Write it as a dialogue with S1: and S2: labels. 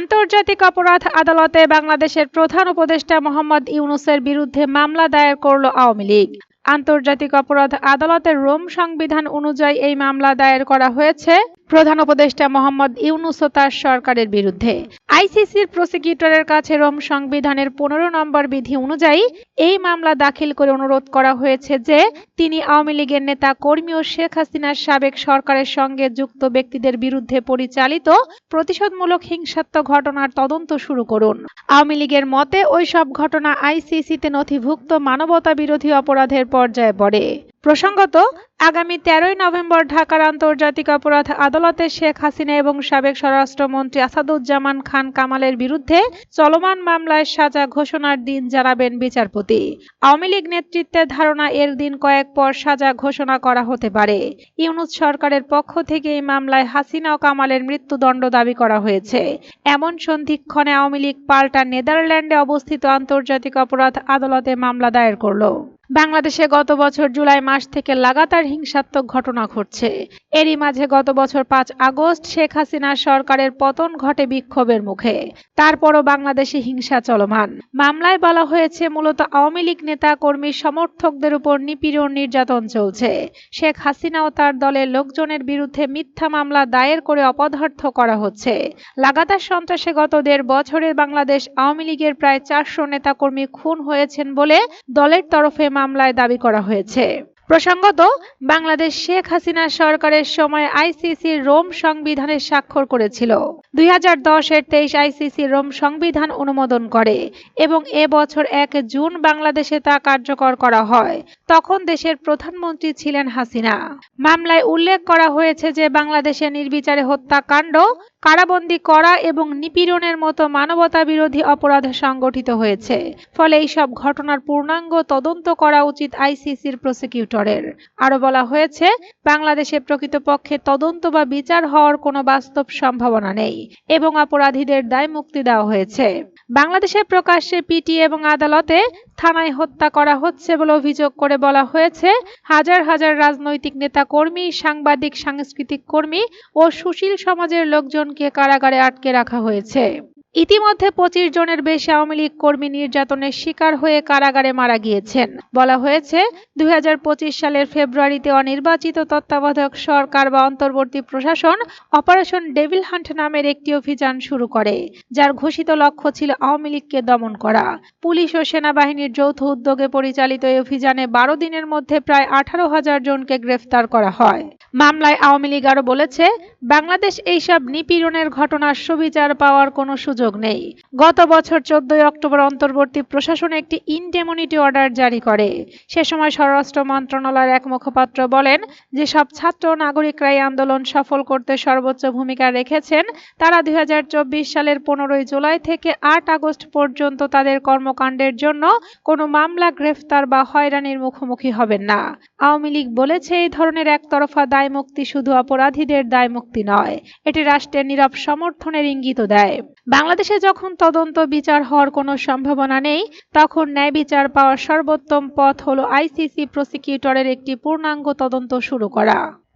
S1: আন্তর্জাতিক অপরাধ আদালতে বাংলাদেশের প্রধান উপদেষ্টা মোহাম্মদ ইউনুসের বিরুদ্ধে মামলা দায়ের করল আওয়ামী লীগ। আন্তর্জাতিক অপরাধ আদালতের রোম সংবিধান অনুযায়ী এই মামলা দায়ের করা হয়েছে প্রধান উপদেষ্টা মোহাম্মদ ইউনুস ও তার সরকারের বিরুদ্ধে। আইসিসির প্রসিকিউটরের কাছে রোম সংবিধানের পনেরো নম্বর বিধি অনুযায়ী এই মামলা দাখিল করে অনুরোধ করা হয়েছে যে তিনি আওয়ামী লীগের নেতা কর্মী ও শেখ হাসিনার সাবেক সরকারের সঙ্গে যুক্ত ব্যক্তিদের বিরুদ্ধে পরিচালিত প্রতিশোধমূলক হিংসাত্মক ঘটনার তদন্ত শুরু করুন। আওয়ামী লীগের মতে ওই সব ঘটনা আইসিসিতে নথিভুক্ত মানবতা বিরোধী অপরাধের পর্যায়ে পড়ে। প্রসঙ্গত, আগামী তেরোই নভেম্বর ঢাকার আন্তর্জাতিক অপরাধ আদালতে শেখ হাসিনা এবং সাবেক স্বরাষ্ট্রমন্ত্রী আসাদুজ্জামান খান কামালের বিরুদ্ধে চলমান মামলায় সাজা ঘোষণার দিন জানাবেন বিচারপতি। আওয়ামী লীগ নেতৃত্বের ধারণা এর দিন কয়েক পর সাজা ঘোষণা করা হতে পারে। ইউনুস সরকারের পক্ষ থেকে এই মামলায় হাসিনা ও কামালের মৃত্যুদণ্ড দাবি করা হয়েছে। এমন সন্ধিক্ষণে আওয়ামী লীগ পাল্টা নেদারল্যান্ডে অবস্থিত আন্তর্জাতিক অপরাধ আদালতে মামলা দায়ের করল। বাংলাদেশে গত বছর জুলাই মাস থেকে লাগাতার হিংসাত্মক ঘটনা ঘটছে। এরই মাঝে গত বছর পাঁচ আগস্ট শেখ হাসিনার সরকারের পতন ঘটে বিক্ষোভের মুখে। তারপরও বাংলাদেশে হিংসা চলমান। মামলায় বলা হয়েছে, মূলত আওয়ামী লীগ নেতা কর্মী সমর্থকদের উপর নিপীড়ন নির্যাতন চলছে। শেখ হাসিনা ও তার দলের লোকজনের বিরুদ্ধে মিথ্যা মামলা দায়ের করে অপদার্থ করা হচ্ছে। লাগাতার সন্ত্রাসে গত দেড় বছরে বাংলাদেশ আওয়ামী লীগের প্রায় চারশো নেতাকর্মী খুন হয়েছেন বলে দলের তরফে মামলায় দাবি করা হয়েছে। প্রসঙ্গত, বাংলাদেশ শেখ হাসিনা সরকারের সময় আইসিসি রোম সংবিধানে স্বাক্ষর করেছিল। দুই হাজার দশের তেইশ আইসিসি রোম সংবিধান অনুমোদন করে এবং এ বছর এক জুন বাংলাদেশে তা কার্যকর করা হয়। তখন দেশের প্রধানমন্ত্রী ছিলেন হাসিনা। মামলায় উল্লেখ করা হয়েছে যে বাংলাদেশে নির্বিচারে হত্যাকাণ্ড, কারাবন্দী করা এবং নিপীড়নের মতো মানবতা বিরোধী অপরাধ সংগঠিত হয়েছে। ফলে এইসব ঘটনার পূর্ণাঙ্গ তদন্ত করা উচিত আইসিসির প্রসিকিউটরের আরও বলা হয়েছে, বাংলাদেশে প্রকৃতপক্ষে তদন্ত বা বিচার হওয়ার কোনো বাস্তব সম্ভাবনা নেই এবং অপরাধীদের দায় মুক্তি দেওয়া হয়েছে। বাংলাদেশে প্রকাশ্যে পিটি এবং আদালতে থানায় হত্যা করা হচ্ছে বলে অভিযোগ করে বলা হয়েছে, হাজার হাজার রাজনৈতিক নেতা কর্মী সাংবাদিক, সাংস্কৃতিক কর্মী ও সুশীল সমাজের লোকজনকে কারাগারে আটকে রাখা হয়েছে। ইতিমধ্যে পঁচিশ জনের বেশি আওয়ামী লীগ কর্মী নির্যাতনের শিকার হয়ে কারাগারে মারা গিয়েছেন। বলা হয়েছে, দুই হাজার পঁচিশ সালের ফেব্রুয়ারিতে অনির্বাচিত তত্ত্বাবধায়ক সরকার বা অন্তর্বর্তী প্রশাসন অপারেশন ডেভিল হান্ট নামের একটি অভিযান শুরু করে, যার ঘোষিত লক্ষ্য ছিল আওয়ামী লীগকে দমন করা। পুলিশ ও সেনাবাহিনীর যৌথ উদ্যোগে পরিচালিত এই অভিযানে বারো দিনের মধ্যে প্রায় আঠারো হাজার জনকে গ্রেফতার করা হয়। মামলায় আওয়ামী লীগ আরও বলেছে, বাংলাদেশ এইসব নিপীড়নের ঘটনার সুবিচার পাওয়ার কোনো সুযোগ নেই। গত বছর চোদ্দই অক্টোবর অন্তর্বর্তী প্রশাসন একটি ইনডেমনিটি অর্ডার জারি করে। সে সময় স্বরাষ্ট্র মন্ত্রণালয়ের এক মুখপাত্র বলেন যে, সব ছাত্র নাগরিকরাই আন্দোলন সফল করতে সর্বোচ্চ ভূমিকা রেখেছেন। তারা দুই সালের পনেরোই জুলাই থেকে আট আগস্ট পর্যন্ত তাদের কর্মকাণ্ডের জন্য কোনো মামলা গ্রেফতার বা হয়রানির মুখোমুখি হবেন না। আওয়ামী লীগ বলেছে, এই ধরনের একতরফা দায় মুক্তি শুধু অপরাধীদের দায় মুক্তি নয়, এটি রাষ্ট্রের নীরব সমর্থনের ইঙ্গিত দেয়। বাংলাদেশে যখন তদন্ত বিচার হওয়ার কোনো সম্ভাবনা নেই, তখন ন্যায় বিচার পাওয়ার সর্বোত্তম পথ হলো আইসিসি প্রসিকিউটরের একটি পূর্ণাঙ্গ তদন্ত শুরু করা।